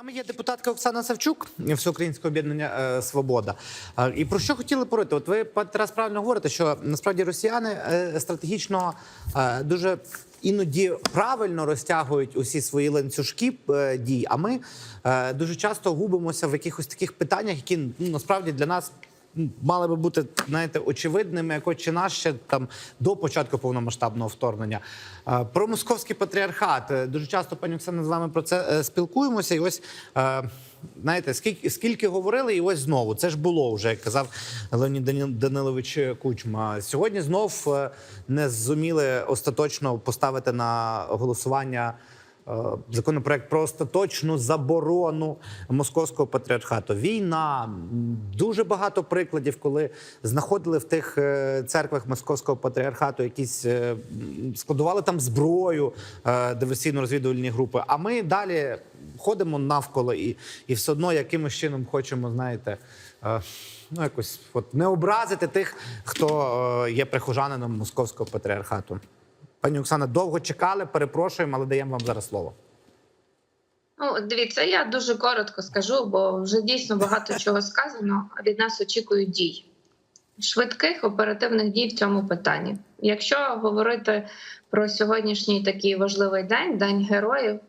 нами є депутатка Оксана Савчук, Всеукраїнське об'єднання е, Свобода. Е, І про що хотіли порити? От ви Тарас правильно говорите, що насправді росіяни е, стратегічно дуже іноді правильно розтягують усі свої ланцюжки дій. А ми дуже часто губимося в якихось таких питаннях, які ну, насправді для нас. Мали би бути знаєте, очевидними, як отче наш ще там до початку повномасштабного вторгнення. Е, Про московський патріархат Е, дуже часто пані Оксана з вами про це е, спілкуємося. І ось знаєте, скільки скільки говорили, і ось знову це ж було вже, як казав Леонід Данилович Кучма. Сьогодні знов не зуміли остаточно поставити на голосування. Е, Законопроект про остаточну заборону московського патріархату. Війна дуже багато прикладів, коли знаходили в тих е, церквах московського патріархату якісь е, складували там зброю диверсійно-розвідувальні групи. А ми далі ходимо навколо і, і все одно якимось чином хочемо, знаєте. Ну, якось от не образити тих, хто є прихожанином московського патріархату. Пані Оксана, довго чекали, перепрошуємо, але даємо вам зараз слово. Ну, дивіться, я дуже коротко скажу, бо вже дійсно багато чого сказано. а Від нас очікують дій. Швидких оперативних дій в цьому питанні. Якщо говорити про сьогоднішній такий важливий день, День героїв,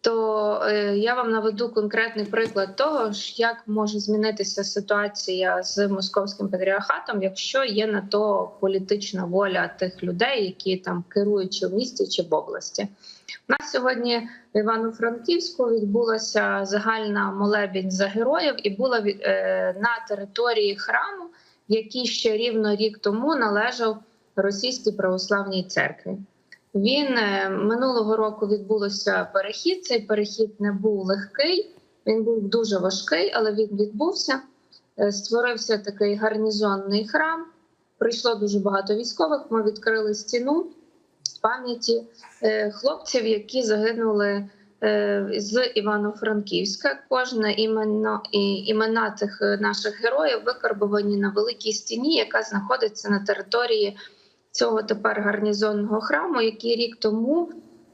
то е, я вам наведу конкретний приклад того, як може змінитися ситуація з московським патріархатом, якщо є на то політична воля тих людей, які там керують чи в місті чи в області. У нас сьогодні в Івано-Франківську відбулася загальна молебень за героїв і була е, на території храму, який ще рівно рік тому належав російській православній церкві. Він е, минулого року відбулося перехід. Цей перехід не був легкий, він був дуже важкий, але він відбувся. Е, Створився такий гарнізонний храм. Прийшло дуже багато військових. Ми відкрили стіну пам'яті е, хлопців, які загинули з Івано-Франківська. Кожне іменно імена цих е, наших героїв викарбовані на великій стіні, яка знаходиться на території цього тепер гарнізонного храму, який рік тому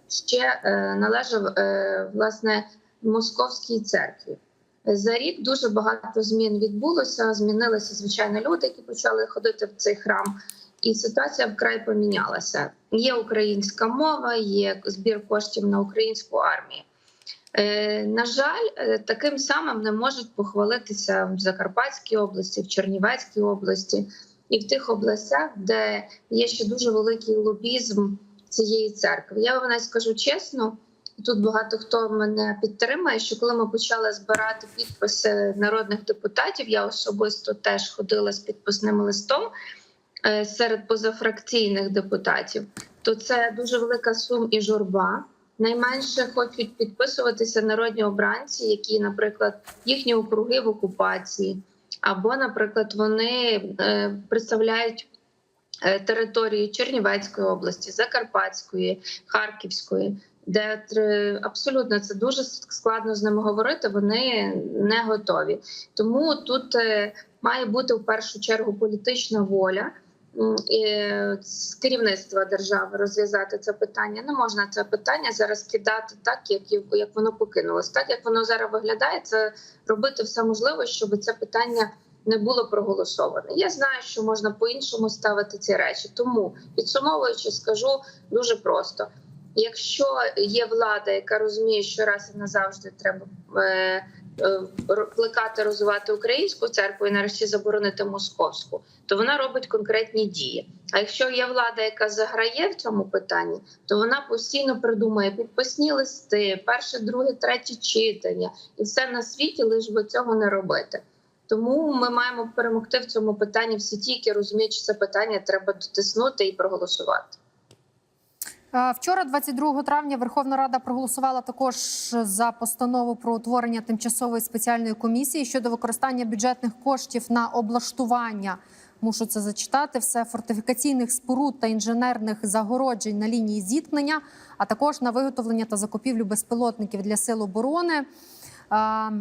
ще е, належав е, власне московській церкві. За рік дуже багато змін відбулося. Змінилися звичайно люди, які почали ходити в цей храм, і ситуація вкрай помінялася. Є українська мова, є збір коштів на українську армію. Е, на жаль, таким самим не можуть похвалитися в Закарпатській області, в Чернівецькій області і в тих областях, де є ще дуже великий лобізм цієї церкви. Я вам навіть скажу чесно. Тут багато хто мене підтримає. Що коли ми почали збирати підписи народних депутатів, я особисто теж ходила з підписним листом е, серед позафракційних депутатів, то це дуже велика сум і журба. Найменше хочуть підписуватися народні обранці, які, наприклад, їхні округи в окупації, або, наприклад, вони е, представляють е, території Чернівецької області, Закарпатської, Харківської, де абсолютно це дуже складно з ними говорити. Вони не готові. Тому тут е, має бути в першу чергу політична воля. З керівництва держави розв'язати це питання. Не можна це питання зараз кидати так, як як воно покинулось. Так як воно зараз виглядає, це робити все можливе, щоб це питання не було проголосоване. Я знаю, що можна по-іншому ставити ці речі. Тому підсумовуючи, скажу дуже просто: якщо є влада, яка розуміє, що раз і назавжди треба. Е, е, плекати, розвивати українську церкву і нарешті заборонити московську, то вона робить конкретні дії. А якщо є влада, яка заграє в цьому питанні, то вона постійно придумає підписні листи, перше, друге, третє читання, і все на світі, лиш би цього не робити. Тому ми маємо перемогти в цьому питанні всі ті, які розуміють, що це питання треба дотиснути і проголосувати. Е, Вчора, 22 травня, Верховна Рада проголосувала також за постанову про утворення тимчасової спеціальної комісії щодо використання бюджетних коштів на облаштування. Мушу це зачитати все фортифікаційних споруд та інженерних загороджень на лінії зіткнення, а також на виготовлення та закупівлю безпілотників для сил оборони.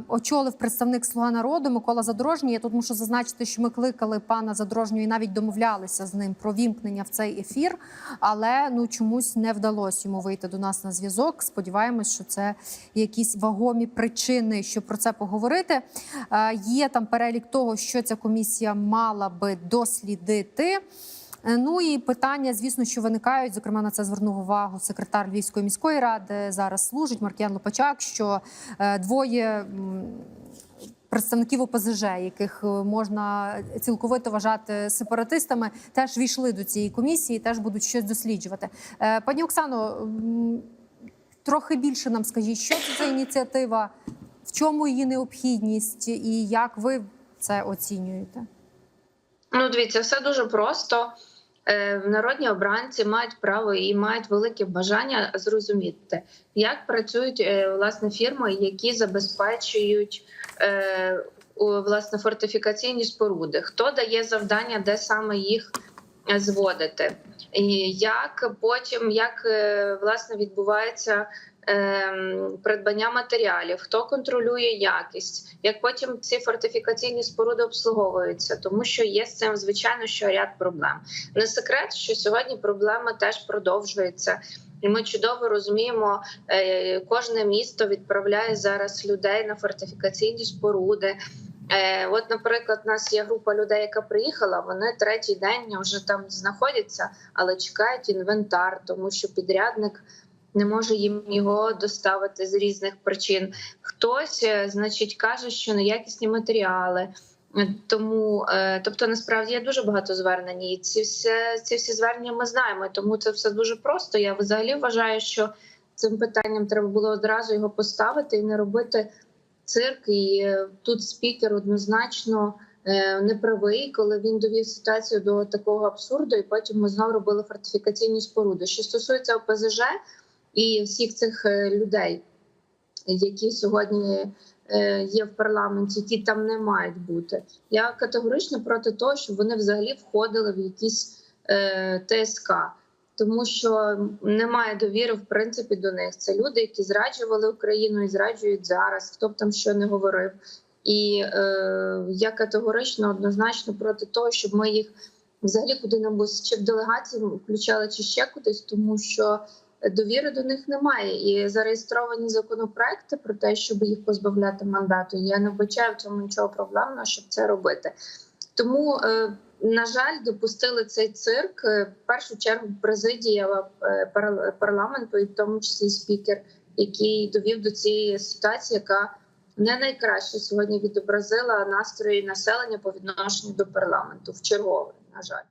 Очолив представник Слуга народу Микола Задорожній. Я тут мушу зазначити, що ми кликали пана Задорожнього і навіть домовлялися з ним про вімкнення в цей ефір, але ну чомусь не вдалося йому вийти до нас на зв'язок. Сподіваємось, що це якісь вагомі причини, щоб про це поговорити. Є там перелік того, що ця комісія мала би дослідити. Е, Ну і питання, звісно, що виникають. Зокрема, на це звернув увагу секретар Львівської міської ради. Зараз служить Маркіян Лопачак. Що е, двоє представників ОПЗЖ, яких е, можна цілковито вважати сепаратистами, теж війшли до цієї комісії, теж будуть щось досліджувати. Пані Оксано, трохи більше нам скажіть, що це за ініціатива, в чому її необхідність, і як ви це оцінюєте? Ну, дивіться, все дуже просто. Е, Народні обранці мають право і мають велике бажання зрозуміти, як працюють е, власне фірми, які забезпечують е, власне фортифікаційні споруди. Хто дає завдання, де саме їх зводити, як потім як власне відбувається придбання матеріалів, хто контролює якість, як потім ці фортифікаційні споруди обслуговуються, тому що є з цим звичайно що ряд проблем. Не секрет, що сьогодні проблема теж продовжується. І ми чудово розуміємо, е, кожне місто відправляє зараз людей на фортифікаційні споруди. Е, От, наприклад, у нас є група людей, яка приїхала. Вони третій день вже там знаходяться, але чекають інвентар, тому що підрядник не може їм його доставити з різних причин. Хтось, е, значить, каже, що неякісні матеріали. Тому, е, тобто, насправді є дуже багато звернень, і ці всі, ці всі звернення ми знаємо. Тому це все дуже просто. Я взагалі вважаю, що цим питанням треба було одразу його поставити і не робити цирк. І е, тут спікер однозначно не правий, коли він довів ситуацію до такого абсурду, і потім ми знову робили фортифікаційні споруди. Що стосується ОПЗЖ і всіх цих е, людей, які сьогодні е, є в парламенті, які там не мають бути. Я категорично проти того, щоб вони взагалі входили в якісь е, ТСК. Тому що немає довіри в принципі до них. Це люди, які зраджували Україну і зраджують зараз, хто б там що не говорив. І е, я категорично однозначно проти того, щоб ми їх взагалі куди-небудь чи в делегації включали, чи ще кудись, тому що довіри до них немає. І зареєстровані законопроекти про те, щоб їх позбавляти мандату. Я не вбачаю в цьому нічого проблемного, щоб це робити. Тому, е, на жаль, допустили цей цирк е, в першу чергу президія е, парламенту, і в тому числі спікер, який довів до цієї ситуації, яка не найкраще сьогодні відобразила настрої населення по відношенню до парламенту в чергове, на жаль.